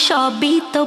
shopping, tô